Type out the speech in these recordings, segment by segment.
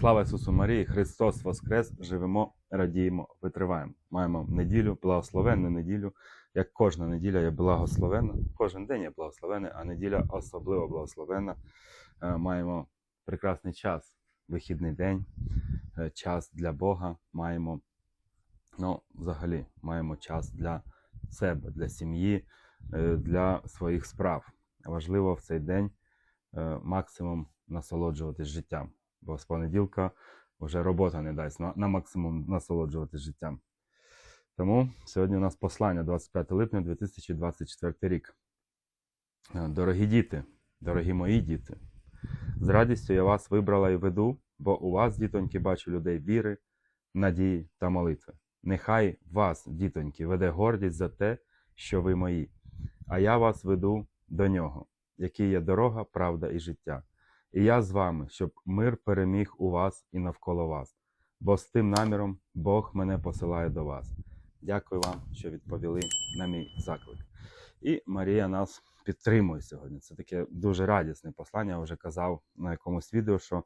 Слава Ісусу Марії, Христос Воскрес! Живемо, радіємо, витриваємо. Маємо неділю, благословенну неділю. Як кожна неділя є благословенна, кожен день є благословенний, а неділя особливо благословенна. Е, Маємо прекрасний час, вихідний день, е, час для Бога. Маємо, ну, взагалі, маємо час для себе, для сім'ї, е, для своїх справ. Важливо в цей день максимум насолоджуватись життям бо з понеділка вже робота не дасть на, на максимум насолоджуватись життям. Тому сьогодні у нас послання 25 липня 2024 рік. Е, Дорогі діти, дорогі мої діти, з радістю я вас вибрала і веду, бо у вас, дітоньки, бачу людей віри, надії та молитви. Нехай вас, дітоньки, веде гордість за те, що ви мої, а я вас веду до нього, який є дорога, правда і життя. І я з вами, щоб мир переміг у вас і навколо вас, бо з тим наміром Бог мене посилає до вас. Дякую вам, що відповіли на мій заклик. І Марія нас підтримує сьогодні. Це таке дуже радісне послання. Я вже казав на якомусь відео, що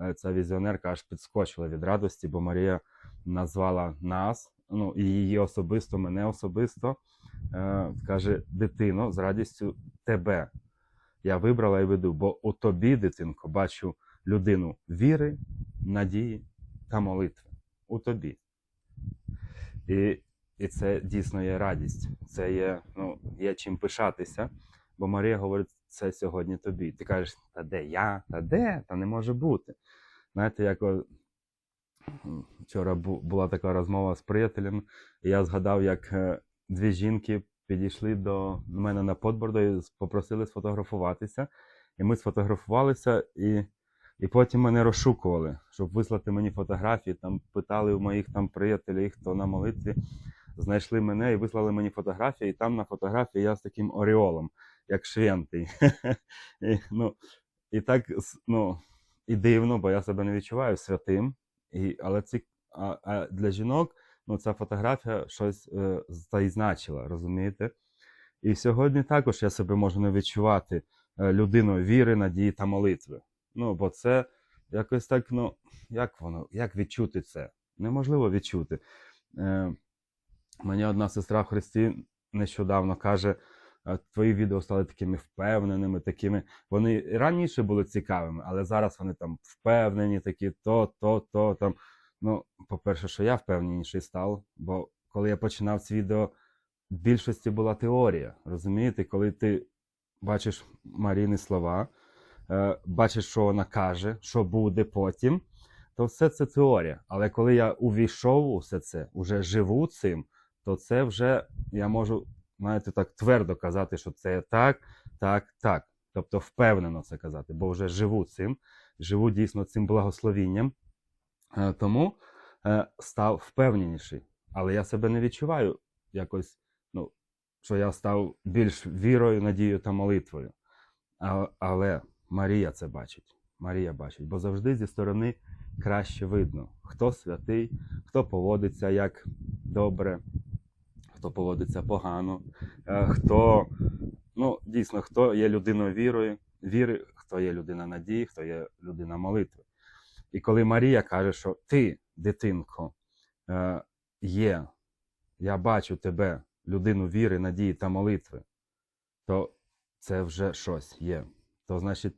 е, ця візіонерка аж підскочила від радості, бо Марія назвала нас, ну і її особисто, мене особисто. е, Каже, дитино, з радістю тебе я вибрала і веду, бо у тобі, дитинко, бачу людину віри, надії та молитви. У тобі. І, і це дійсно є радість. Це є, ну, є чим пишатися. Бо Марія говорить, це сьогодні тобі. Ти кажеш, та де я? Та де? Та не може бути. Знаєте, як вчора була така розмова з приятелем, і я згадав, як е, дві жінки підійшли до мене на подборду і попросили сфотографуватися. І ми сфотографувалися, і, і потім мене розшукували, щоб вислати мені фотографії. Там питали у моїх там приятелів, хто на молитві. Знайшли мене і вислали мені фотографії, і там на фотографії я з таким оріолом, як швентий. і, ну, і так ну, і дивно, бо я себе не відчуваю святим. І, але ці, а, а для жінок ну, ця фотографія щось е, значила, розумієте? І сьогодні також я себе можу не відчувати е, людиною віри, надії та молитви. Ну, бо це якось так, ну, як воно, як відчути це? Неможливо відчути. Е, мені одна сестра в Христі нещодавно каже, твої відео стали такими впевненими, такими. Вони раніше були цікавими, але зараз вони там впевнені, такі то, то, то там. Ну, по-перше, що я впевненіший став, бо коли я починав це відео, в більшості була теорія. Розумієте, коли ти бачиш Маріни слова, е, бачиш, що вона каже, що буде потім, то все це теорія. Але коли я увійшов у все це, уже живу цим, то це вже я можу, знаєте, так твердо казати, що це так, так, так. Тобто впевнено це казати, бо вже живу цим, живу дійсно цим благословінням. Е, Тому е, став впевненіший. Але я себе не відчуваю якось, ну, що я став більш вірою, надією та молитвою. Але Марія це бачить. Марія бачить, бо завжди зі сторони краще видно, хто святий, хто поводиться як добре, хто поводиться погано, е, хто, ну, дійсно, хто є людиною вірою, віри, хто є людина надії, хто є людина молитви. І коли Марія каже, що ти, дитинко, е, є, я бачу тебе, людину віри, надії та молитви, то це вже щось є. То значить,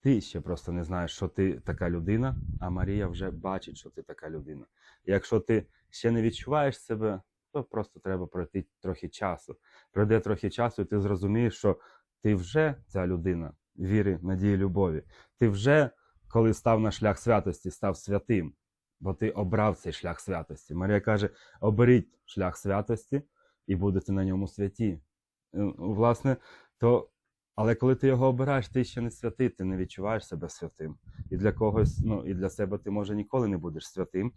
ти ще просто не знаєш, що ти така людина, а Марія вже бачить, що ти така людина. Якщо ти ще не відчуваєш себе, то просто треба пройти трохи часу. Пройде трохи часу, і ти зрозумієш, що ти вже ця людина віри, надії, любові. Ти вже коли став на шлях святості, став святим, бо ти обрав цей шлях святості. Марія каже: оберіть шлях святості і будете на ньому святі. Е, Власне, то, але коли ти його обираєш, ти ще не святий, ти не відчуваєш себе святим. І для когось, ну і для себе ти може ніколи не будеш святим,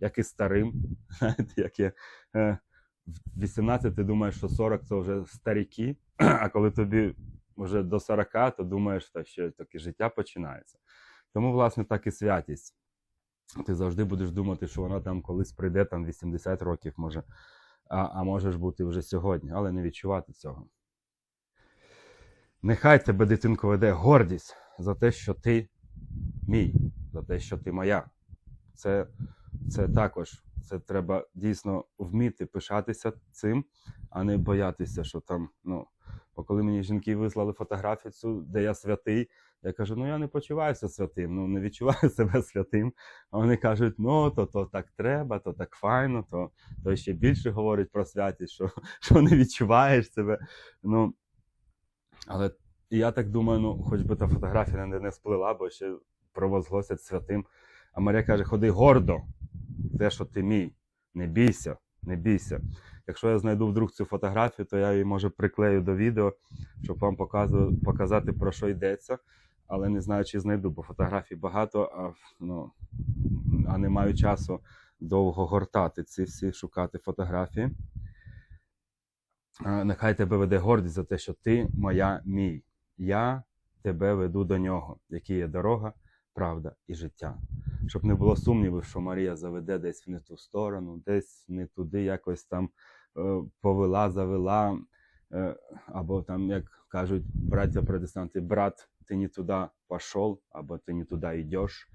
як і старим. Знаєте, як є е, в 18 ти думаєш, що 40 це вже старіки, а коли тобі вже до 40, то думаєш, що таке життя починається. Тому, власне, так і святість. Ти завжди будеш думати, що вона там колись прийде, там 80 років може, а, а можеш бути вже сьогодні, але не відчувати цього. Нехай тебе, дитинко, веде гордість за те, що ти мій, за те, що ти моя. Це, це також це треба дійсно вміти пишатися цим, а не боятися, що там, ну. Бо коли мені жінки вислали фотографію цю, де я святий, я кажу, ну я не почуваюся святим, ну не відчуваю себе святим. А вони кажуть, ну то, то так треба, то так файно, то, то ще більше говорить про святість, що, що не відчуваєш себе. Ну, але я так думаю, ну хоч би та фотографія не, не сплила, бо ще провозгласять святим. А Марія каже: ходи гордо, те, що ти мій, не бійся, не бійся. Якщо я знайду вдруг цю фотографію, то я її може приклею до відео, щоб вам показати про що йдеться. Але не знаю, чи знайду, бо фотографій багато, а, ну, а не маю часу довго гортати ці всі, шукати фотографії. Нехай тебе веде гордість за те, що ти моя мій. Я тебе веду до нього, які є дорога, правда і життя. Щоб не було сумнівів, що Марія заведе десь в не ту сторону, десь не туди якось там е, повела, завела, е, або там, як кажуть браття протестанти, брат, ти не туди пішов, або ти не туди йдеш.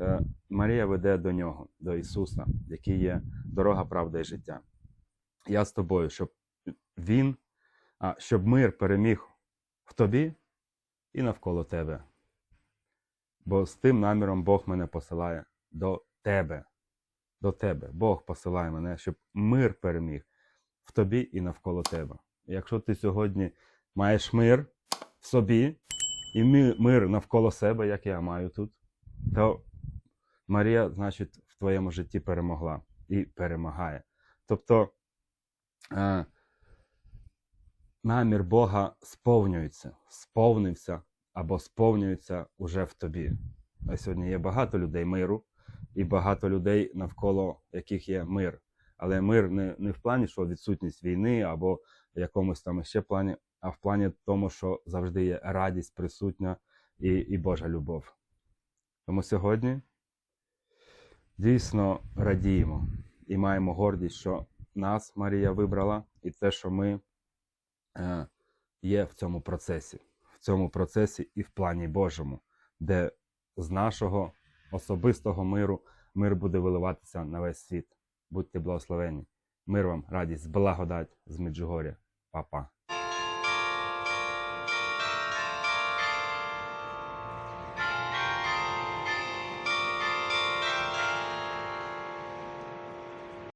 Е, Марія веде до нього, до Ісуса, який є дорога, правда і життя. Я з тобою, щоб Він, а, щоб мир переміг в тобі і навколо тебе. Бо з тим наміром Бог мене посилає до тебе. До тебе. Бог посилає мене, щоб мир переміг в тобі і навколо тебе. Якщо ти сьогодні маєш мир в собі і мир навколо себе, як я маю тут, то Марія, значить, в твоєму житті перемогла і перемагає. Тобто е, намір Бога сповнюється, сповнився або сповнюється уже в тобі. А сьогодні є багато людей миру і багато людей, навколо яких є мир. Але мир не, не в плані, що відсутність війни або в якомусь там ще плані, а в плані тому, що завжди є радість присутня і, і Божа любов. Тому сьогодні дійсно радіємо і маємо гордість, що нас Марія вибрала, і те, що ми е, є в цьому процесі, цьому процесі і в плані Божому, де з нашого особистого миру мир буде виливатися на весь світ. Будьте благословені. Мир вам, радість, благодать з Меджугоря. Па-па.